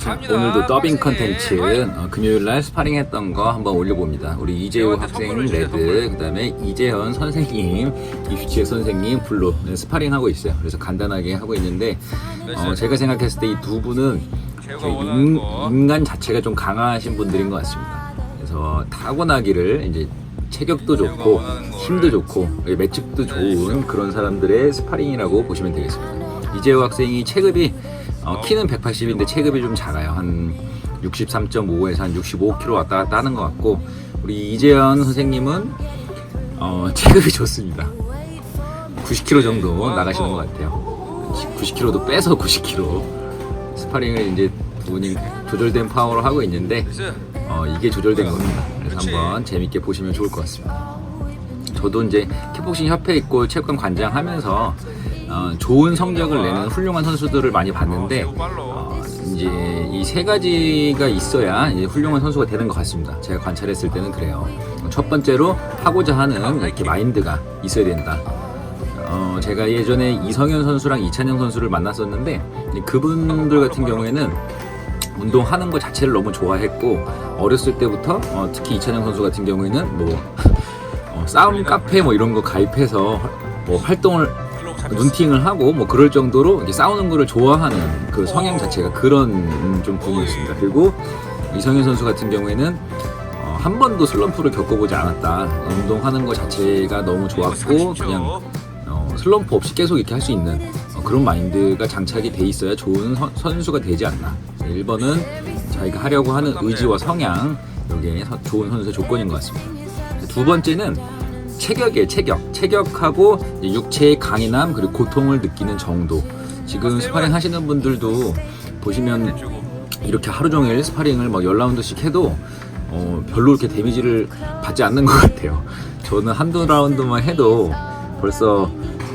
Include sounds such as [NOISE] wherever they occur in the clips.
자, 오늘도 더빙 컨텐츠 어, 금요일날 스파링 했던 거 한번 올려봅니다. 우리 이재호 학생 레드, 그 다음에 이재현 선생님, 이휘치의 선생님 블루 네, 스파링 하고 있어요. 그래서 간단하게 하고 있는데 어, 제가 생각했을 때 이 두 분은 저 인, 인간 자체가 좀 강하신 분들인 것 같습니다. 그래서 타고나기를 이제 체격도 좋고 힘도 좋고 매측도 좋은 그런 사람들의 스파링이라고 보시면 되겠습니다. 이재호 학생이 체급이 어, 키는 180인데 체급이 좀 작아요. 한 63.5에서 한 65kg 왔다 갔다 하는 것 같고 우리 이재현 선생님은 어, 체급이 좋습니다. 90kg 정도 나가시는 것 같아요. 90kg도 빼서 90kg 스파링을 이제 두 분이 조절된 파워로 하고 있는데 어, 이게 조절된 겁니다. 그래서 한번 재밌게 보시면 좋을 것 같습니다. 저도 이제 킥복싱 협회 있고 체육관 관장 하면서 어, 좋은 성적을 내는 훌륭한 선수들을 많이 봤는데 어, 이제 이 세 가지가 있어야 이제 훌륭한 선수가 되는 것 같습니다. 제가 관찰했을 때는 그래요. 첫 번째로 하고자 하는 이렇게 마인드가 있어야 된다. 어, 제가 예전에 이성현 선수랑 이찬영 선수를 만났었는데 그분들 같은 경우에는 운동하는 것 자체를 너무 좋아했고 어렸을 때부터 어, 특히 이찬영 선수 같은 경우에는 뭐 [LAUGHS] 어, 싸움 카페 뭐 이런 거 가입해서 뭐 활동을 눈팅을 하고 뭐 그럴 정도로 싸우는 거를 좋아하는 그 성향 자체가 그런 음, 좀 분이었습니다. 그리고 이성현 선수 같은 경우에는 어, 한 번도 슬럼프를 겪어보지 않았다. 운동하는 것 자체가 너무 좋았고 그냥 어, 슬럼프 없이 계속 이렇게 할 수 있는 어, 그런 마인드가 장착이 돼 있어야 좋은 선, 선수가 되지 않나. 1번은 자기가 하려고 하는 의지와 성향 이게 서- 좋은 선수의 조건인 것 같습니다. 두 번째는 체격이에요, 체격. 체격하고 육체의 강인함 그리고 고통을 느끼는 정도. 지금 스파링 하시는 분들도 보시면 이렇게 하루 종일 스파링을 막 10라운드씩 해도 어, 별로 이렇게 데미지를 받지 않는 것 같아요. 저는 한두 라운드만 해도 벌써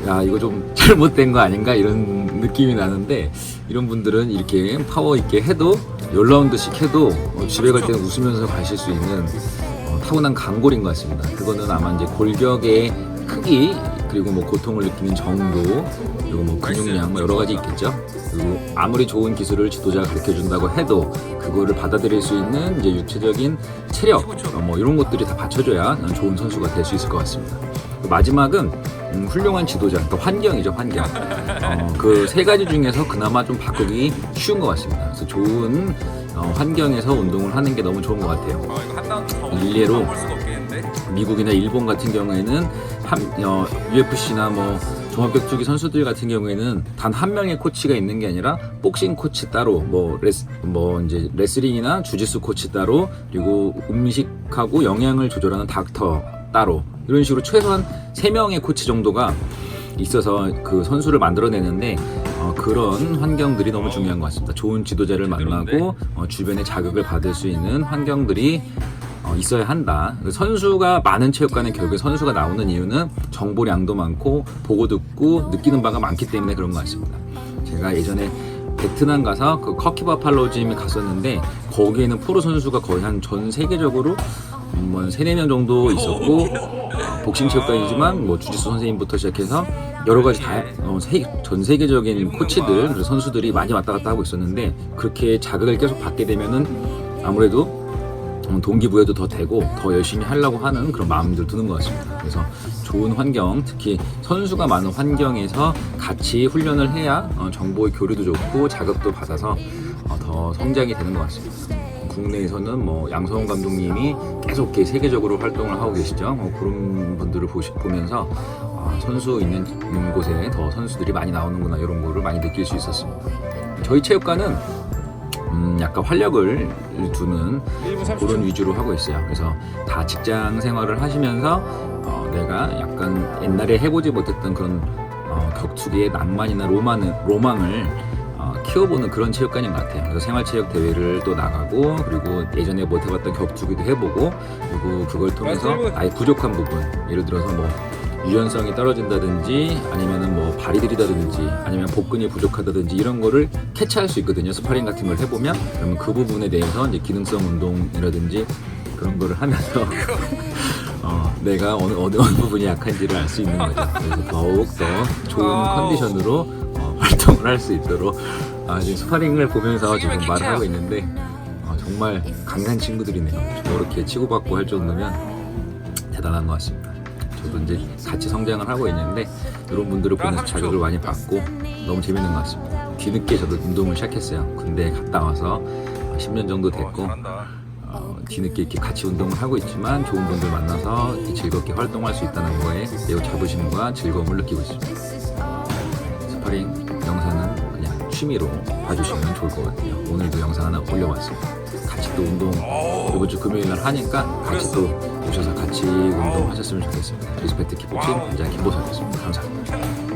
야 이거 좀 잘못된 거 아닌가 이런 느낌이 나는데 이런 분들은 이렇게 파워 있게 해도 10라운드씩 해도 어, 집에 갈 때는 웃으면서 가실 수 있는 어, 타고난 강골인 것 같습니다. 그거는 아마 이제 골격의 크기 그리고 뭐 고통을 느끼는 정도 그리고 뭐 근육량 뭐 여러 가지 있겠죠. 그리고 아무리 좋은 기술을 지도자가 가르쳐 준다고 해도 그거를 받아들일 수 있는 이제 육체적인 체력 어, 뭐 이런 것들이 다 받쳐줘야 좋은 선수가 될 수 있을 것 같습니다. 마지막은 음, 훌륭한 지도자, 또 환경이죠 환경. 어, 그 세 가지 중에서 그나마 좀 바꾸기 쉬운 것 같습니다. 그래서 좋은 어, 환경에서 운동을 하는 게 너무 좋은 것 같아요. 일례로 미국이나 일본 같은 경우에는 한, 어, UFC나 뭐 종합격투기 선수들 같은 경우에는 단 한 명의 코치가 있는 게 아니라 복싱 코치 따로 뭐 레스 뭐 이제 레슬링이나 주짓수 코치 따로 그리고 음식하고 영양을 조절하는 닥터 따로 이런 식으로 최소한 세 명의 코치 정도가 있어서 그 선수를 만들어내는데 어, 그런 환경들이 너무 중요한 것 같습니다. 좋은 지도자를 만나고 어, 주변에 자극을 받을 수 있는 환경들이 어, 있어야 한다. 그 선수가 많은 체육관에 결국에 선수가 나오는 이유는 정보량도 많고 보고 듣고 느끼는 바가 많기 때문에 그런 것 같습니다. 제가 예전에 베트남 가서 그 커키 바 팔로 짐에 갔었는데 거기에는 프로 선수가 거의 한 전 세계적으로 음, 뭐 세네 명 정도 있었고 [LAUGHS] 어, 복싱 체육관이지만 뭐 주짓수 선생님부터 시작해서 여러 가지 다, 어, 세, 전 세계적인 코치들 그리고 선수들이 많이 왔다 갔다 하고 있었는데 그렇게 자극을 계속 받게 되면은 아무래도 어, 동기부여도 더 되고 더 열심히 하려고 하는 그런 마음들 드는 것 같습니다. 그래서 좋은 환경, 특히 선수가 많은 환경에서 같이 훈련을 해야 어, 정보의 교류도 좋고 자극도 받아서 어, 더 성장이 되는 것 같습니다. 국내에서는 뭐 양성훈 감독님이 계속 세계적으로 활동을 하고 계시죠. 뭐 그런 분들을 보시, 보면서 아, 선수 있는 곳에 더 선수들이 많이 나오는구나 이런 거를 많이 느낄 수 있었습니다. 저희 체육관은 음, 약간 활력을 두는 그런 위주로 하고 있어요. 그래서 다 직장 생활을 하시면서 어, 내가 약간 옛날에 해보지 못했던 그런 어, 격투기의 낭만이나 로망을, 로망을 어, 키워보는 그런 체육관인 것 같아요. 그래서 생활체육 대회를 또 나가고 그리고 예전에 못 해봤던 격투기도 해보고 그리고 그걸 통해서 아예 부족한 부분 예를 들어서 뭐 유연성이 떨어진다든지 아니면은 뭐 발이 들이다든지 아니면 복근이 부족하다든지 이런 거를 캐치할 수 있거든요. 스파링 같은 걸 해보면. 그러면 그 부분에 대해서 이제 기능성 운동이라든지 그런 거를 하면서 [LAUGHS] 어, 내가 어느, 어느 어느 부분이 약한지를 알 수 있는 거죠. 그래서 더욱 더 좋은 컨디션으로 어, 활동을 할 수 있도록. 아, 지금 스파링을 보면서 지금 말을 하고 있는데 어, 정말 강한 친구들이네요. 이렇게 치고받고 할 정도면 대단한 것 같습니다. 저도 이제 같이 성장을 하고 있는데 이런 분들을 보면서 자극을 많이 받고 너무 재밌는 것 같습니다. 뒤늦게 저도 운동을 시작했어요. 군대 갔다 와서 10년 정도 됐고 어, 뒤늦게 이렇게 같이 운동을 하고 있지만 좋은 분들 만나서 이렇게 즐겁게 활동할 수 있다는 거에 매우 자부심과 즐거움을 느끼고 있습니다. 스파링 영상은 그냥 취미로 봐주시면 좋을 것 같아요. 오늘도 영상 하나 올려봤습니다. 같이 또 운동 이번 주 금요일 날 하니까 같이 또 오셔서 같이 운동하셨으면 좋겠습니다. 리스펙트 키포친 원장 김보석이었습니다. 감사합니다.